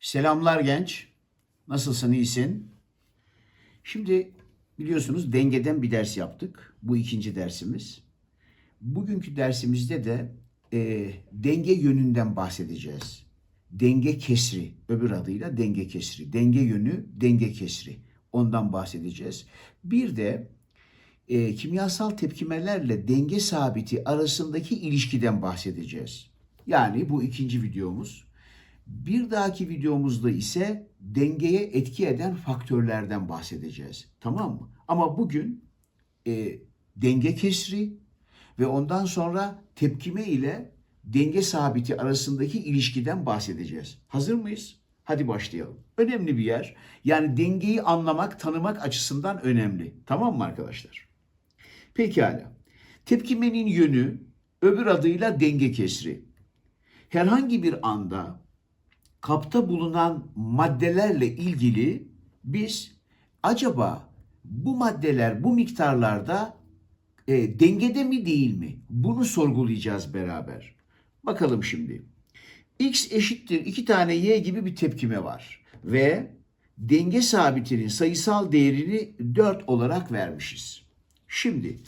Selamlar genç. Nasılsın, iyisin? Şimdi biliyorsunuz dengeden bir ders yaptık. Bu ikinci dersimiz. Bugünkü dersimizde de e, denge yönünden bahsedeceğiz. Denge kesri, öbür adıyla denge kesri. Denge yönü, denge kesri. Ondan bahsedeceğiz. Bir de e, kimyasal tepkimelerle denge sabiti arasındaki ilişkiden bahsedeceğiz. Yani bu ikinci videomuz. Bir dahaki videomuzda ise dengeye etki eden faktörlerden bahsedeceğiz. Tamam mı? Ama bugün e, denge kesri ve ondan sonra tepkime ile denge sabiti arasındaki ilişkiden bahsedeceğiz. Hazır mıyız? Hadi başlayalım. Önemli bir yer. Yani dengeyi anlamak, tanımak açısından önemli. Tamam mı arkadaşlar? Pekala. Tepkimenin yönü öbür adıyla denge kesri. Herhangi bir anda kapta bulunan maddelerle ilgili biz acaba bu maddeler bu miktarlarda e, dengede mi değil mi? Bunu sorgulayacağız beraber. Bakalım şimdi. X eşittir 2 tane Y gibi bir tepkime var. Ve denge sabitinin sayısal değerini 4 olarak vermişiz. Şimdi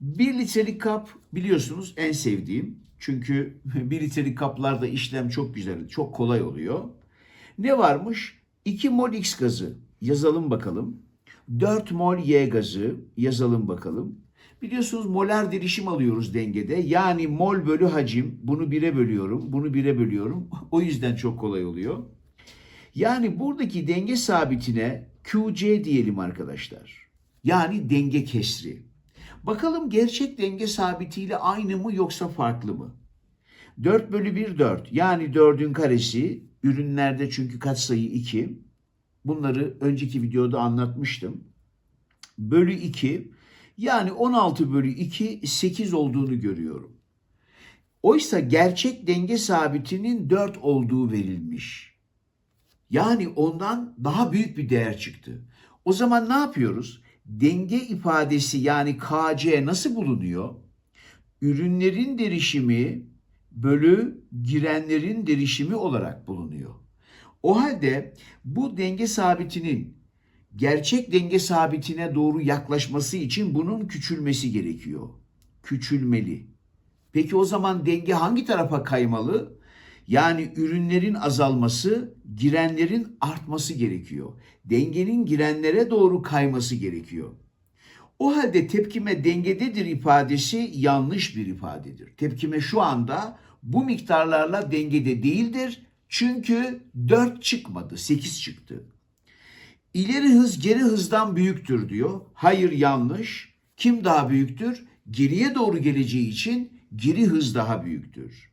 1 litrelik kap biliyorsunuz en sevdiğim. Çünkü 1 litrelik kaplarda işlem çok güzel, çok kolay oluyor. Ne varmış? 2 mol X gazı yazalım bakalım. 4 mol Y gazı yazalım bakalım. Biliyorsunuz molar derişim alıyoruz dengede. Yani mol bölü hacim. Bunu 1'e bölüyorum. Bunu 1'e bölüyorum. O yüzden çok kolay oluyor. Yani buradaki denge sabitine QC diyelim arkadaşlar. Yani denge kesri. Bakalım gerçek denge sabitiyle aynı mı yoksa farklı mı? 4 bölü 1 4. Yani 4'ün karesi. Ürünlerde çünkü katsayı 2. Bunları önceki videoda anlatmıştım. Bölü 2. Yani 16 bölü 2 8 olduğunu görüyorum. Oysa gerçek denge sabitinin 4 olduğu verilmiş. Yani ondan daha büyük bir değer çıktı. O zaman ne yapıyoruz? Denge ifadesi yani KC nasıl bulunuyor? Ürünlerin derişimi bölü girenlerin derişimi olarak bulunuyor. O halde bu denge sabitinin gerçek denge sabitine doğru yaklaşması için bunun küçülmesi gerekiyor. Küçülmeli. Peki o zaman denge hangi tarafa kaymalı? Yani ürünlerin azalması, girenlerin artması gerekiyor. Dengenin girenlere doğru kayması gerekiyor. O halde tepkime dengededir ifadesi yanlış bir ifadedir. Tepkime şu anda bu miktarlarla dengede değildir. Çünkü 4 çıkmadı, 8 çıktı. İleri hız geri hızdan büyüktür diyor. Hayır yanlış. Kim daha büyüktür? Geriye doğru geleceği için geri hız daha büyüktür.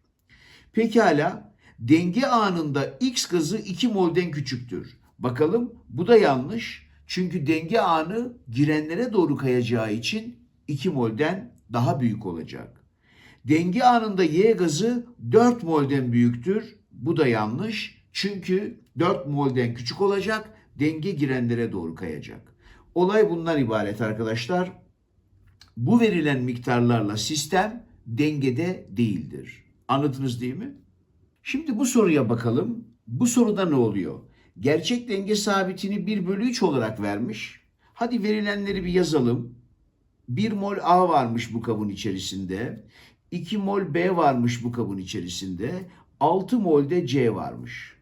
Pekala denge anında X gazı 2 mol'den küçüktür. Bakalım bu da yanlış. Çünkü denge anı girenlere doğru kayacağı için 2 mol'den daha büyük olacak. Denge anında Y gazı 4 mol'den büyüktür. Bu da yanlış. Çünkü 4 mol'den küçük olacak. Denge girenlere doğru kayacak. Olay bundan ibaret arkadaşlar. Bu verilen miktarlarla sistem dengede değildir. Anladınız değil mi? Şimdi bu soruya bakalım. Bu soruda ne oluyor? Gerçek denge sabitini 1 bölü 3 olarak vermiş. Hadi verilenleri bir yazalım. 1 mol A varmış bu kabın içerisinde. 2 mol B varmış bu kabın içerisinde. 6 mol de C varmış.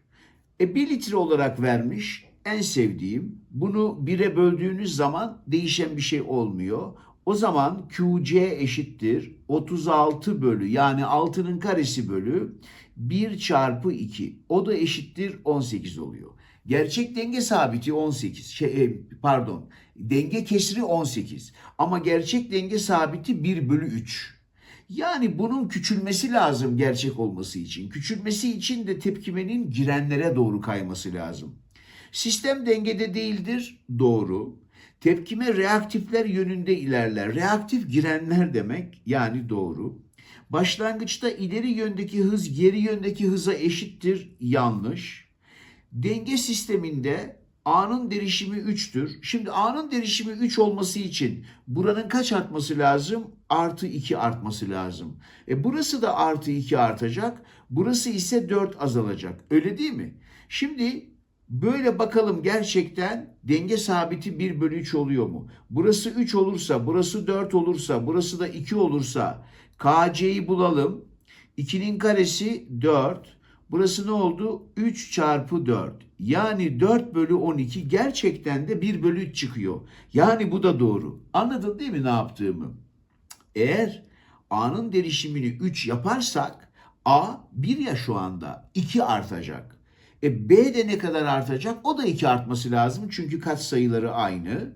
E 1 litre olarak vermiş. En sevdiğim. Bunu 1'e böldüğünüz zaman değişen bir şey olmuyor. O zaman QC eşittir 36 bölü yani 6'nın karesi bölü 1 çarpı 2. O da eşittir 18 oluyor. Gerçek denge sabiti 18. Şey, e, pardon. Denge kesri 18. Ama gerçek denge sabiti 1 bölü 3. Yani bunun küçülmesi lazım gerçek olması için. Küçülmesi için de tepkimenin girenlere doğru kayması lazım. Sistem dengede değildir. Doğru. Tepkime reaktifler yönünde ilerler. Reaktif girenler demek yani doğru. Başlangıçta ileri yöndeki hız geri yöndeki hıza eşittir. Yanlış. Denge sisteminde A'nın derişimi 3'tür. Şimdi A'nın derişimi 3 olması için buranın kaç artması lazım? Artı 2 artması lazım. E burası da artı 2 artacak. Burası ise 4 azalacak. Öyle değil mi? Şimdi böyle bakalım gerçekten denge sabiti 1 bölü 3 oluyor mu? Burası 3 olursa, burası 4 olursa, burası da 2 olursa KC'yi bulalım. 2'nin karesi 4. Burası ne oldu? 3 çarpı 4. Yani 4 bölü 12 gerçekten de 1 bölü 3 çıkıyor. Yani bu da doğru. Anladın değil mi ne yaptığımı? Eğer A'nın derişimini 3 yaparsak A 1 ya şu anda 2 artacak. E B de ne kadar artacak? O da 2 artması lazım çünkü katsayıları aynı.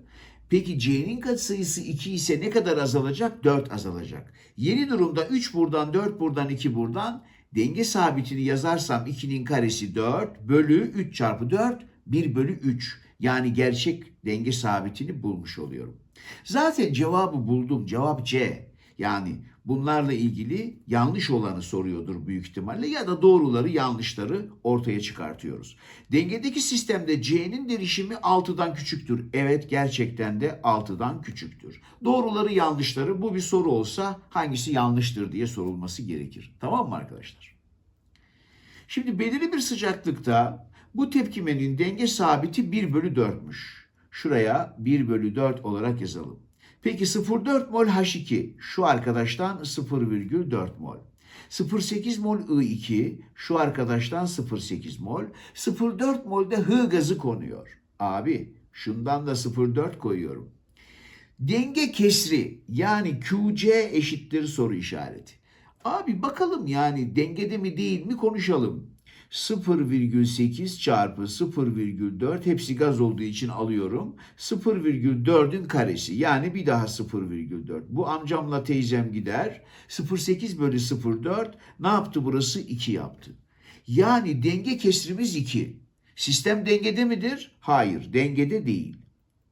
Peki C'nin katsayısı 2 ise ne kadar azalacak? 4 azalacak. Yeni durumda 3 buradan 4 buradan 2 buradan denge sabitini yazarsam 2'nin karesi 4 bölü 3 çarpı 4 1 bölü 3. Yani gerçek denge sabitini bulmuş oluyorum. Zaten cevabı buldum. Cevap C. Yani bunlarla ilgili yanlış olanı soruyordur büyük ihtimalle ya da doğruları yanlışları ortaya çıkartıyoruz. Dengedeki sistemde C'nin derişimi 6'dan küçüktür. Evet gerçekten de 6'dan küçüktür. Doğruları yanlışları bu bir soru olsa hangisi yanlıştır diye sorulması gerekir. Tamam mı arkadaşlar? Şimdi belirli bir sıcaklıkta bu tepkimenin denge sabiti 1 bölü 4'müş. Şuraya 1 bölü 4 olarak yazalım. Peki 0,4 mol H2 şu arkadaştan 0,4 mol. 0,8 mol I2 şu arkadaştan 0,8 mol. 0,4 mol de H gazı konuyor. Abi şundan da 0,4 koyuyorum. Denge kesri yani QC eşittir soru işareti. Abi bakalım yani dengede mi değil mi konuşalım. 0,8 çarpı 0,4 hepsi gaz olduğu için alıyorum. 0,4'ün karesi yani bir daha 0,4. Bu amcamla teyzem gider. 0,8 bölü 0,4 ne yaptı burası? 2 yaptı. Yani denge kesrimiz 2. Sistem dengede midir? Hayır dengede değil.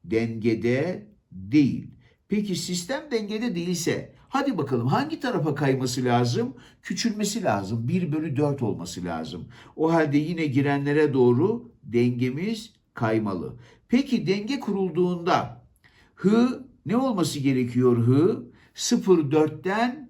Dengede değil. Peki sistem dengede değilse hadi bakalım hangi tarafa kayması lazım? Küçülmesi lazım. 1 bölü 4 olması lazım. O halde yine girenlere doğru dengemiz kaymalı. Peki denge kurulduğunda hı ne olması gerekiyor hı? 0,4'ten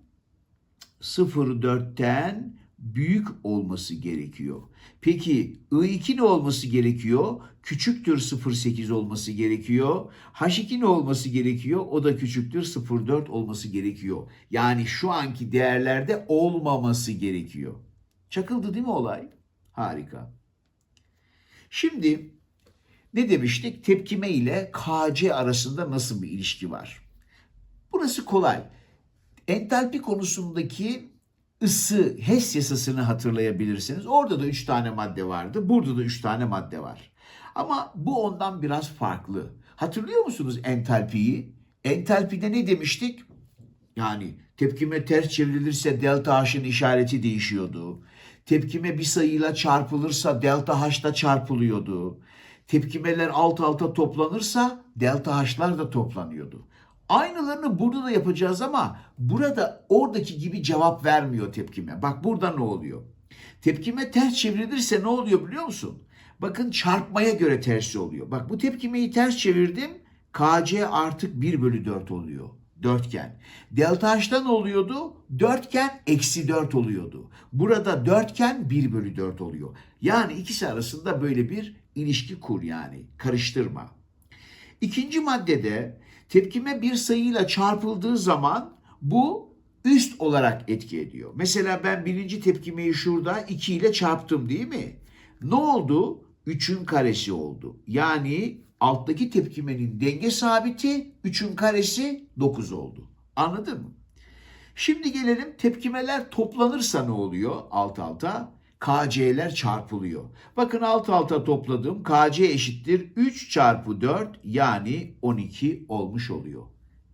0,4'ten büyük olması gerekiyor. Peki I2 ne olması gerekiyor? Küçüktür 0,8 olması gerekiyor. H2 ne olması gerekiyor? O da küçüktür 0,4 olması gerekiyor. Yani şu anki değerlerde olmaması gerekiyor. Çakıldı değil mi olay? Harika. Şimdi ne demiştik? Tepkime ile KC arasında nasıl bir ilişki var? Burası kolay. Entalpi konusundaki ısı HES yasasını hatırlayabilirsiniz. Orada da 3 tane madde vardı. Burada da 3 tane madde var. Ama bu ondan biraz farklı. Hatırlıyor musunuz entalpiyi? Entalpide ne demiştik? Yani tepkime ters çevrilirse delta H'ın işareti değişiyordu. Tepkime bir sayıyla çarpılırsa delta H da çarpılıyordu. Tepkimeler alt alta toplanırsa delta H'lar da toplanıyordu. Aynılarını burada da yapacağız ama burada oradaki gibi cevap vermiyor tepkime. Bak burada ne oluyor? Tepkime ters çevrilirse ne oluyor biliyor musun? Bakın çarpmaya göre tersi oluyor. Bak bu tepkimeyi ters çevirdim. KC artık 1 bölü 4 oluyor. Dörtgen. Delta H'da ne oluyordu? Dörtgen eksi 4 oluyordu. Burada dörtgen 1 bölü 4 oluyor. Yani ikisi arasında böyle bir ilişki kur yani. Karıştırma. İkinci maddede tepkime bir sayıyla çarpıldığı zaman bu üst olarak etki ediyor. Mesela ben birinci tepkimeyi şurada 2 ile çarptım değil mi? Ne oldu? 3'ün karesi oldu. Yani alttaki tepkimenin denge sabiti 3'ün karesi 9 oldu. Anladın mı? Şimdi gelelim tepkimeler toplanırsa ne oluyor alt alta? KC'ler çarpılıyor. Bakın alt alta topladım. KC eşittir 3 çarpı 4 yani 12 olmuş oluyor.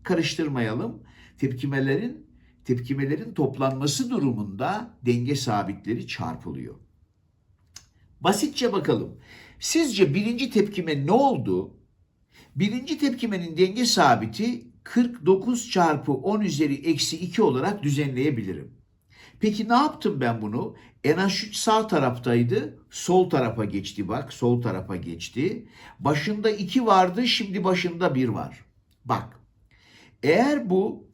Karıştırmayalım. Tepkimelerin tepkimelerin toplanması durumunda denge sabitleri çarpılıyor. Basitçe bakalım. Sizce birinci tepkime ne oldu? Birinci tepkimenin denge sabiti 49 çarpı 10 üzeri eksi 2 olarak düzenleyebilirim. Peki ne yaptım ben bunu? NH3 sağ taraftaydı. Sol tarafa geçti bak. Sol tarafa geçti. Başında 2 vardı. Şimdi başında 1 var. Bak. Eğer bu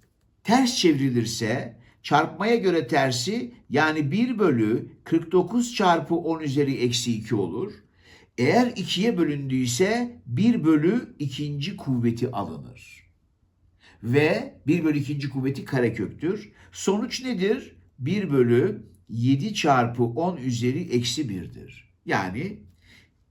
ters çevrilirse çarpmaya göre tersi yani 1 bölü 49 çarpı 10 üzeri eksi 2 olur. Eğer 2'ye bölündüyse 1 bölü ikinci kuvveti alınır. Ve 1 bölü ikinci kuvveti kareköktür. Sonuç nedir? 1 bölü 7 çarpı 10 üzeri eksi 1'dir. Yani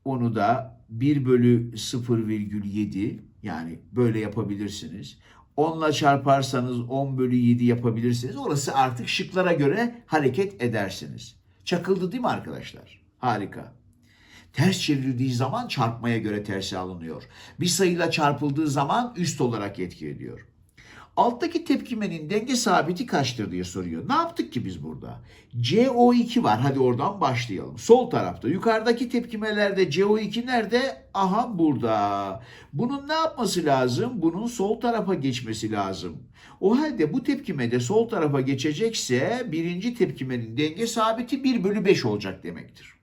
onu da 1 bölü 0,7 yani böyle yapabilirsiniz. 10 ile çarparsanız 10 bölü 7 yapabilirsiniz. Orası artık şıklara göre hareket edersiniz. Çakıldı değil mi arkadaşlar? Harika. Ters çevrildiği zaman çarpmaya göre tersi alınıyor. Bir sayıyla çarpıldığı zaman üst olarak etki ediyor. Alttaki tepkimenin denge sabiti kaçtır diye soruyor. Ne yaptık ki biz burada? CO2 var. Hadi oradan başlayalım. Sol tarafta. Yukarıdaki tepkimelerde CO2 nerede? Aha burada. Bunun ne yapması lazım? Bunun sol tarafa geçmesi lazım. O halde bu tepkimede sol tarafa geçecekse birinci tepkimenin denge sabiti 1 bölü 5 olacak demektir.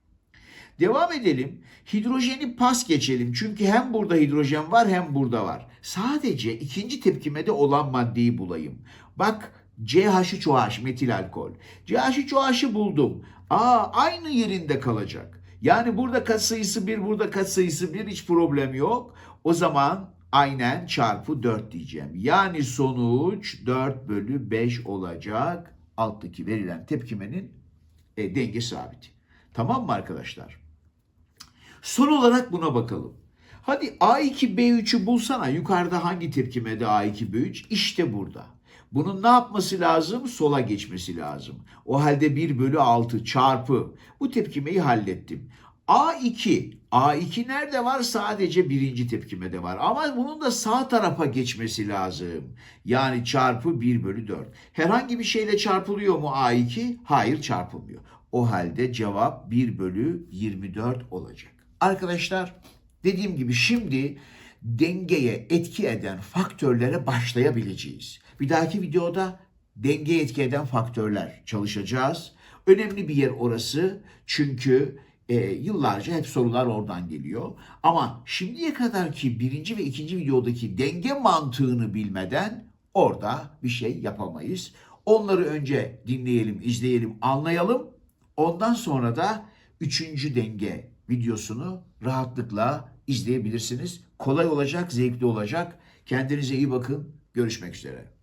Devam edelim. Hidrojeni pas geçelim. Çünkü hem burada hidrojen var hem burada var. Sadece ikinci tepkimede olan maddeyi bulayım. Bak CH3OH metil alkol. CH3OH'ı buldum. Aa aynı yerinde kalacak. Yani burada katsayısı 1, burada katsayısı 1 hiç problem yok. O zaman aynen çarpı 4 diyeceğim. Yani sonuç 4 bölü 5 olacak. Alttaki verilen tepkimenin e, denge sabiti. Tamam mı arkadaşlar? Son olarak buna bakalım. Hadi A2B3'ü bulsana. Yukarıda hangi tepkimede A2B3? İşte burada. Bunun ne yapması lazım? Sola geçmesi lazım. O halde 1 bölü 6 çarpı. Bu tepkimeyi hallettim. A2. A2 nerede var? Sadece birinci tepkimede var. Ama bunun da sağ tarafa geçmesi lazım. Yani çarpı 1 bölü 4. Herhangi bir şeyle çarpılıyor mu A2? Hayır çarpılmıyor. O halde cevap 1 bölü 24 olacak. Arkadaşlar dediğim gibi şimdi dengeye etki eden faktörlere başlayabileceğiz. Bir dahaki videoda dengeye etki eden faktörler çalışacağız. Önemli bir yer orası çünkü e, yıllarca hep sorular oradan geliyor. Ama şimdiye kadarki birinci ve ikinci videodaki denge mantığını bilmeden orada bir şey yapamayız. Onları önce dinleyelim, izleyelim, anlayalım. Ondan sonra da üçüncü denge videosunu rahatlıkla izleyebilirsiniz. Kolay olacak, zevkli olacak. Kendinize iyi bakın. Görüşmek üzere.